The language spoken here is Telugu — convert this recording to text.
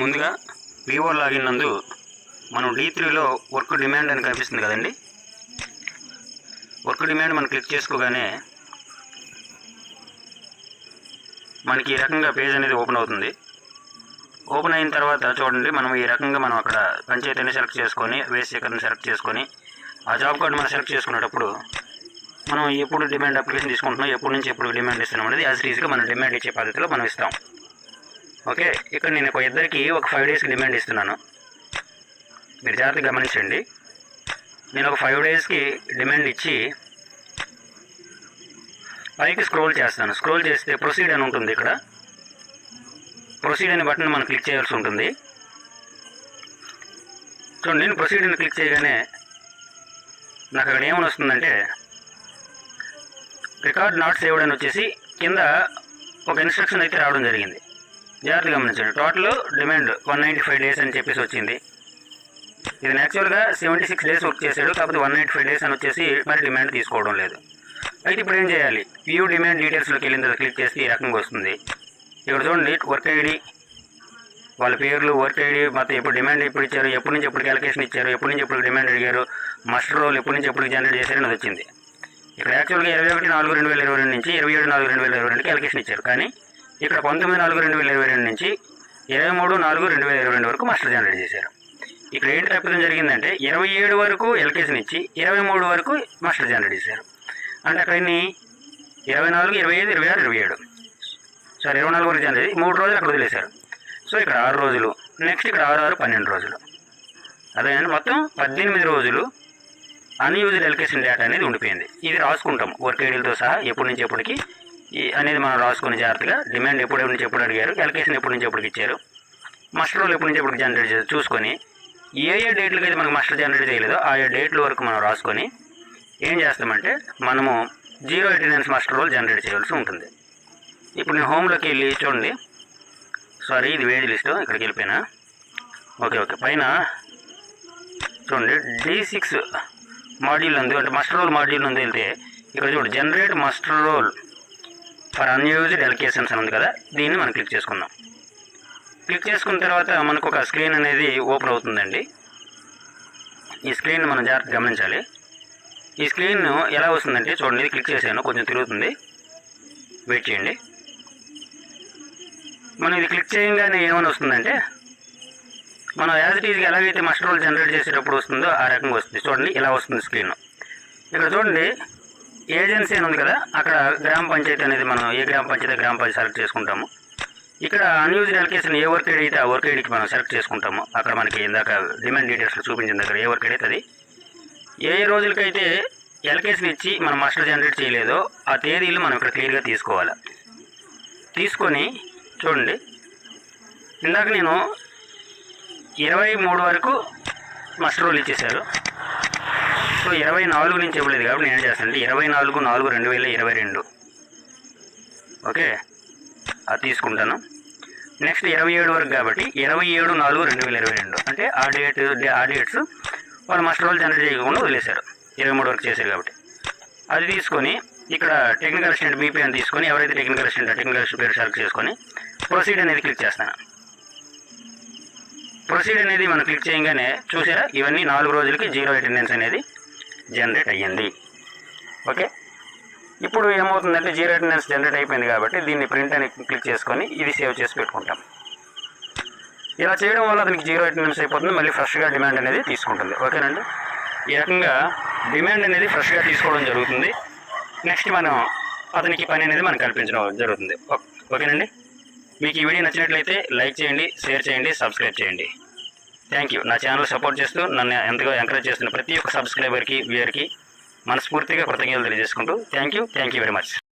ముందుగా వివో లాగిన్ నందు మనం డీ త్రీలో వర్క్ డిమాండ్ అని కనిపిస్తుంది కదండి? వర్క్ డిమాండ్ మనం క్లిక్ చేసుకోగానే మనకి ఈ రకంగా పేజ్ అనేది ఓపెన్ అవుతుంది. ఓపెన్ అయిన తర్వాత చూడండి మనం ఈ రకంగా మనం అక్కడ పంచాయతీని సెలెక్ట్ చేసుకొని వేస్ట్ సెకండ్ని సెలెక్ట్ చేసుకొని ఆ జాబ్ కార్డు మనం సెలెక్ట్ చేసుకునేటప్పుడు మనం ఎప్పుడు డిమాండ్ అప్లికేషన్ తీసుకుంటున్నాం ఎప్పటి నుంచి ఎప్పుడు డిమాండ్ ఇస్తున్నాం అనేది యాజ్ ఈజీగా మనం డిమాండ్ ఇచ్చే పద్ధతిలో మనం ఇస్తాం. ఓకే ఇక్కడ నేను ఒక ఇద్దరికి ఒక ఫైవ్ డేస్కి డిమాండ్ ఇస్తున్నాను. మీరు జాగ్రత్తగా గమనించండి. నేను ఒక ఫైవ్ డేస్కి డిమాండ్ ఇచ్చి పైకి స్క్రోల్ చేస్తాను. స్క్రోల్ చేస్తే ప్రొసీడ్ అని ఉంటుంది ఇక్కడ. ప్రొసీడ్ అనే బటన్ మనం క్లిక్ చేయాల్సి ఉంటుంది. చూడండి నేను ప్రొసీడ్ అని క్లిక్ చేయగానే నాకు అక్కడ ఏమని వస్తుందంటే రికార్డ్ నాట్ సేవ్డ్ అని వచ్చేసి కింద ఒక ఇన్స్ట్రక్షన్ అయితే రావడం జరిగింది. జాగ్రత్తగా గమనించండి. Total demand one ninety five days అని చెప్పేసి వచ్చింది. ఇది యాక్చువల్గా సెవెంటీ సిక్స్ డేస్ వర్క్ చేశాడు కాకపోతే వన్ నైంటీ ఫైవ్ డేస్ అని వచ్చేసి మరి డిమాండ్ తీసుకోవడం లేదు. అయితే ఇప్పుడు ఏం చేయాలి? వ్యూ డిమాండ్ డీటెయిల్స్లోకి వెళ్ళిన తర్వాత క్లిక్ చేస్తే ఈ రకంగా వస్తుంది. ఇక్కడ చూడండి వర్క్ ఐడి వాళ్ళ పేర్లు వర్క్ ఐడి మొత్తం ఎప్పుడు డిమాండ్ ఎప్పుడు ఇచ్చారు ఎప్పటి నుంచి ఎప్పటికి అలొకేషన్ ఇచ్చారు ఎప్పటి నుంచి ఎప్పుడు డిమాండ్ అడిగారు మస్టర్ రోల్ ఎప్పటి నుంచి ఎప్పుడు జనరేట్ చేశారని అది వచ్చింది. ఇక్కడ యాక్చువల్గా ఇరవై ఒకటి నాలుగు రెండు వేల ఇరవై రెండు నుంచి ఇరవై ఏడు నాలుగు రెండు వేల ఇరవై రెండుకి అలొకేషన్ ఇచ్చారు. కానీ ఇక్కడ పంతొమ్మిది నాలుగు రెండు వేల ఇరవై రెండు నుంచి ఇరవై మూడు నాలుగు రెండు వేల ఇరవై రెండు వరకు మాస్టర్ జనరేట్ చేశారు. ఇక్కడ ఏంటి తప్పిదం జరిగిందంటే ఇరవై ఏడు వరకు ఎల్కేజీని ఇచ్చి ఇరవై మూడు వరకు మాస్టర్ జనరేట్ చేశారు. అంటే అక్కడ ఇన్ని ఇరవై నాలుగు ఇరవై ఐదు ఇరవై ఆరు ఇరవై ఏడు. సార్ ఇరవై నాలుగు వరకు జనరేట్ మూడు రోజులు అక్కడ వదిలేశారు. సో ఇక్కడ ఆరు రోజులు నెక్స్ట్ ఇక్కడ ఆరు ఆరు పన్నెండు రోజులు. అదే మొత్తం పద్దెనిమిది రోజులు అన్యూజ్డ్ ఎలకేషన్ డేటా అనేది ఉండిపోయింది. ఇది రాసుకుంటాం వర్క్ ఐడీలతో సహా ఎప్పటి నుంచి ఎప్పటికి అనేది మనం రాసుకుని జాగ్రత్తగా డిమాండ్ ఎప్పుడు నుంచి ఎప్పుడు అడిగారు ఎలకేషన్ ఎప్పటి నుంచి ఎప్పటికి ఇచ్చారు మస్టర్ రోల్ ఎప్పటి నుంచి ఎప్పటికి జనరేట్ చేసి చూసుకొని ఏ ఏ డేట్లకి అయితే మనకు మస్టర్ జనరేట్ చేయలేదో ఆ ఏ డేట్ల వరకు మనం రాసుకొని ఏం చేస్తామంటే మనము zero attendance master roll generate చేయాల్సి ఉంటుంది. ఇప్పుడు నేను హోమ్లోకి వెళ్ళి చూడండి. సారీ ఇది వేజ్ లిస్ట్ ఇక్కడికి వెళ్ళిపోయినా. ఓకే ఓకే పైన చూడండి డి సిక్స్ మాడ్యూల్ ఉంది. అంటే మాస్టర్ రోల్ మాడ్యూల్ ఉంది వెళ్తే ఇక్కడ చూడండి generate master roll for unused allocations అని ఉంది కదా దీన్ని మనం క్లిక్ చేసుకుందాం. క్లిక్ చేసుకున్న తర్వాత మనకు ఒక స్క్రీన్ అనేది ఓపెన్ అవుతుందండి. ఈ స్క్రీన్ మనం జాగ్రత్త గమనించాలి. ఈ స్క్రీన్ ఎలా వస్తుందంటే చూడండి ఇది క్లిక్ చేశాను కొంచెం తిరుగుతుంది. వెయిట్ చేయండి. మనం ఇది క్లిక్ చేయగానే ఏమైనా వస్తుందంటే మనం యాజ్ ఇట్ ఈజ్గా ఎలాగైతే మస్టర్ రోల్ జనరేట్ చేసేటప్పుడు వస్తుందో ఆ రకంగా వస్తుంది. చూడండి ఇలా వస్తుంది స్క్రీన్. ఇక్కడ చూడండి ఏజెన్సీ అని ఉంది కదా అక్కడ గ్రామ పంచాయతీ అనేది మనం ఏ గ్రామ పంచాయతీ గ్రామ పంచాయతీ సెలెక్ట్ చేసుకుంటాము. ఇక్కడ అన్యూజ్డ్ అలికేషన్ ఏ వర్క్ ఐడి అయితే ఆ వర్క్ ఐడికి మనం సెలెక్ట్ చేసుకుంటాము. అక్కడ మనకి ఇందాక డిమాండ్ డీటెయిల్స్ చూపించిన అక్కడ ఏ వర్క్ ఐడి అయితే అది. ఏ ఏ రోజులకైతే ఎల్కేషన్ ఇచ్చి మనం మాస్టర్ జనరేట్ చేయలేదో ఆ తేదీలు మనం ఇక్కడ క్లియర్గా తీసుకోవాలి. తీసుకొని చూడండి. ఇందాక నేను ఇరవై మూడు వరకు మాస్టర్ రోల్ ఇచ్చేశారు. సో ఇరవై నాలుగు నుంచి ఇవ్వలేదు కాబట్టి నేను ఏం చేస్తానంటే ఇరవై నాలుగు నాలుగు రెండు వేల ఇరవై రెండు. ఓకే? అది తీసుకుంటాను. నెక్స్ట్ ఇరవై ఏడు వరకు కాబట్టి ఇరవై ఏడు నాలుగు రెండు వేల ఇరవై రెండు. అంటే ఆ డేట్ ఆ డేట్స్ వాళ్ళు మాస్టర్ వాళ్ళు జనరేట్ చేయకుండా వదిలేశారు. ఇరవై మూడు వరకు చేశారు కాబట్టి. అది తీసుకొని ఇక్కడ టెక్నికల్ అసిస్టెంట్ బీపీ అని తీసుకొని ఎవరైతే టెక్నికల్ అసిస్టెంట్ టెక్నికల్ అసిస్టెంట్ పేరు సెలెక్ట్ చేసుకొని ప్రొసీడ్ అనేది క్లిక్ చేస్తాను. ప్రొసీడ్ అనేది మనం క్లిక్ చేయగానే చూసారా? ఇవన్నీ నాలుగు రోజులకి జీరో అటెండెన్స్ అనేది జనరేట్ అయ్యింది. ఓకే? ఇప్పుడు ఏమవుతుందంటే జీరో అటెండెన్స్ జనరేట్ అయిపోయింది కాబట్టి దీన్ని ప్రింట్ అని క్లిక్ చేసుకొని ఇది సేవ్ చేసి పెట్టుకుంటాం. ఇలా చేయడం వల్ల అతనికి జీరో అటెండెన్స్ అయిపోతుంది. మళ్ళీ ఫ్రెష్గా డిమాండ్ అనేది తీసుకుంటుంది. ఓకేనండి? ఈ రకంగా డిమాండ్ అనేది ఫ్రెష్గా తీసుకోవడం జరుగుతుంది. నెక్స్ట్ మనం అతనికి పని అనేది మనం కల్పించడం జరుగుతుంది. ఓకేనండి? మీకు ఈ వీడియో నచ్చినట్లయితే లైక్ చేయండి షేర్ చేయండి సబ్స్క్రైబ్ చేయండి. థ్యాంక్ యూ నా ఛానల్ సపోర్ట్ చేస్తూ నన్ను ఎంతగా ఎంకరేజ్ చేస్తున్న ప్రతి ఒక్క సబ్స్క్రైబర్కి వ్యూయర్కి మనస్ఫూర్తిగా కృతజ్ఞతలు తెలియజేసుకుంటూ thank you thank you very much